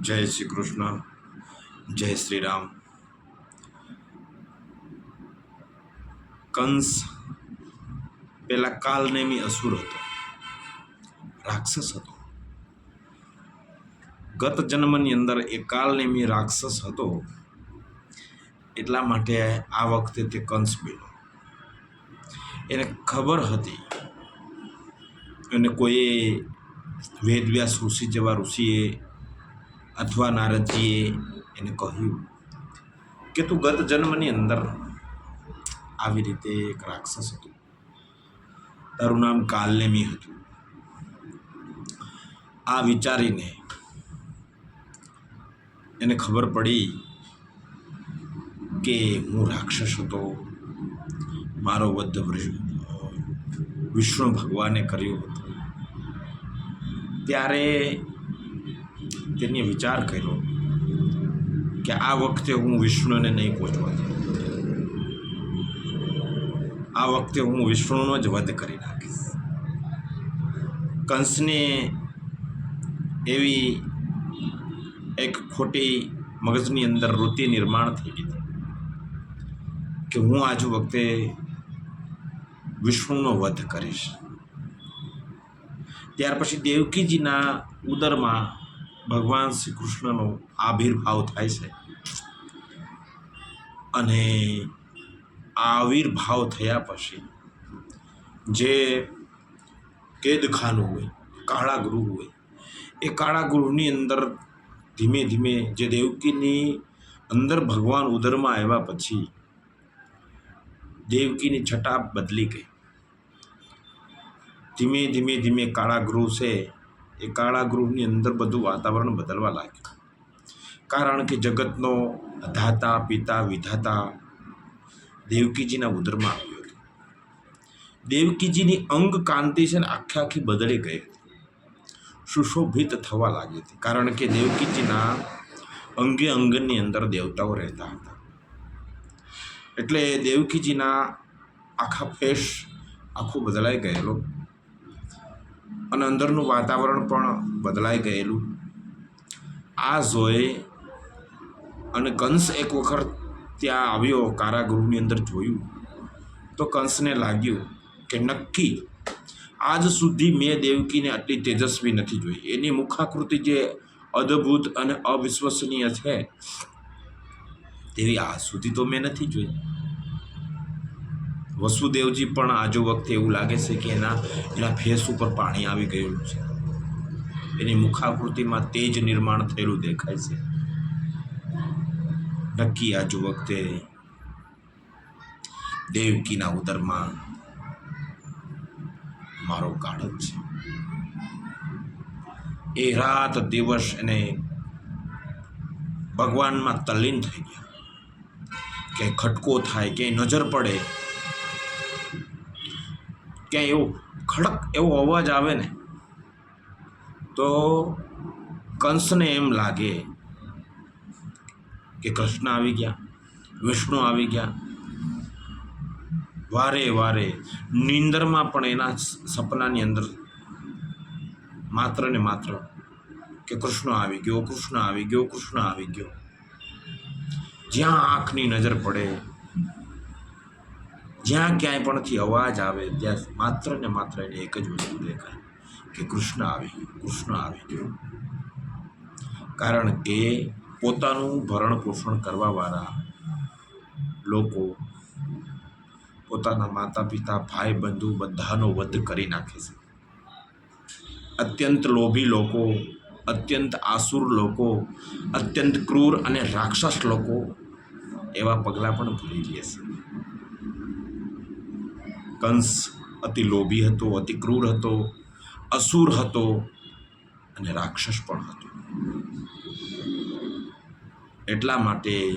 જય શ્રી કૃષ્ણ, જય શ્રી રામ. કંસ પેલા કાલનેમી અસુર હતો, રાક્ષસ હતો. ગત જન્મની અંદર એ કાલનેમી રાક્ષસ હતો, એટલા માટે આ વખતે તે કંસ બન્યો. એને ખબર હતી અને કોઈએ વેદવ્યાસ ઋષિ જેવા ઋષિએ અથવા નારદજીએ એને કહ્યું કે તું ગત જન્મની અંદર આવી રીતે એક રાક્ષસ હતું. તારું નામ કાલનેમી હતું. આ વિચારીને એને ખબર પડી કે હું રાક્ષસ હતો. મારો વધ વિષ્ણુ ભગવાને કર્યો હતો. ત્યારે તેને વિચાર કર્યો કે આ વખતે હું વિષ્ણુને નહીં પહોંચવા આ વખતે હું વિષ્ણુનો જ વધ કરી નાખીશ. કંસને એવી એક ખોટી મગજની અંદર વૃત્તિ નિર્માણ થઈ ગઈ કે હું આજ વખતે વિષ્ણુનો વધ કરીશ. ત્યાર પછી દેવકીજીના ઉદરમાં ભગવાન શ્રી કૃષ્ણનો આવિર્ભાવ થાય છે. અને આવિર્ભાવ થયા પછી જે કેદખાનું હોય કાળા ગૃહ હોય, એ કાળા ગૃહની અંદર ધીમે ધીમે જે દેવકીની અંદર ભગવાન ઉદરમાં આવ્યા પછી દેવકીની છટા બદલી ગઈ. ધીમે ધીમે ધીમે કાળા ગૃહ છે એ કાળા ગૃહની અંદર બધું વાતાવરણ બદલવા લાગ્યું. કારણ કે જગતનો ધાતા પિતા, વિધાતા દેવકીજીના ઉદરમાં આવ્યો હતો. દેવકીજીની અંગ કાંતિ છે ને આખે આખી બદલી ગઈ હતી. સુશોભિત થવા લાગી હતી. કારણ કે દેવકીજીના અંગે અંગની અંદર દેવતાઓ રહેતા હતા. એટલે દેવકીજીના આખા ફેશ આખું બદલાઈ ગયેલો. અને અંદરનું વાતાવરણ પણ બદલાઈ ગયેલું. આ ઝોએ અને કંસ એક વખત ત્યાં આવ્યો કારાગૃહની અંદર જોયું. તો કંસને લાગ્યું કે નક્કી, આજ સુધી મેં દેવકીને આટલી તેજસ્વી નથી જોઈ. એની મુખાકૃતિ જે અદ્ભુત અને અવિશ્વસનીય છે, તેવી આજ સુધી તો મેં નથી જોઈ. વસુદેવજી પણ આજુ વખતે એવું લાગે છે કે એના એના ફેસ ઉપર પાણી આવી ગયેલું છે. એની મુખાકૃતિમાં તેજ નિર્માણ થયેલું દેખાય છે. નક્કી આજુ વખતે દેવકીના ઉદરમાં મારો કાળ જ છે. એ રાત દિવસ એને ભગવાનમાં તલ્લીન થઈ ગયા. કે ખટકો થાય, કે નજર પડે ક્યાંય એવો ખડક એવો અવાજ આવે ને, તો કંસને એમ લાગે કે કૃષ્ણ આવી ગયા, વિષ્ણુ આવી ગયા. વારે વારે નિંદરમાં પણ એના સપનાની અંદર માત્ર ને માત્ર કે કૃષ્ણ આવી ગયો, કૃષ્ણ આવી ગયો, કૃષ્ણ આવી ગયો. જ્યાં આંખની નજર પડે જ્યાં ક્યાંય પણથી અવાજ આવે, ત્યાં માત્ર ને માત્ર એને એક જ વસ્તુ દેખાય, કે કૃષ્ણ આવી કૃષ્ણ આવી. ગયો કારણ કે પોતાનું ભરણ પોષણ કરવાવાળા લોકો પોતાના માતા પિતા ભાઈ બંધુ બધાનો વધ કરી નાખે છે. અત્યંત લોભી લોકો, અત્યંત આસુર લોકો, અત્યંત ક્રૂર અને રાક્ષસ લોકો એવા પગલાં પણ ભરી લે છે. કંસ અતિ લોભી હતો, અતિ ક્રૂર હતો, અસુર હતો અને રાક્ષસ પણ હતો. એટલા માટે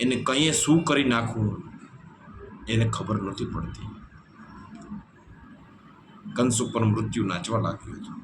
એને કંઈએ શું કરી નાખવું એને ખબર નથી પડતી. કંસ ઉપર મૃત્યુ નાચવા લાગ્યું હતું.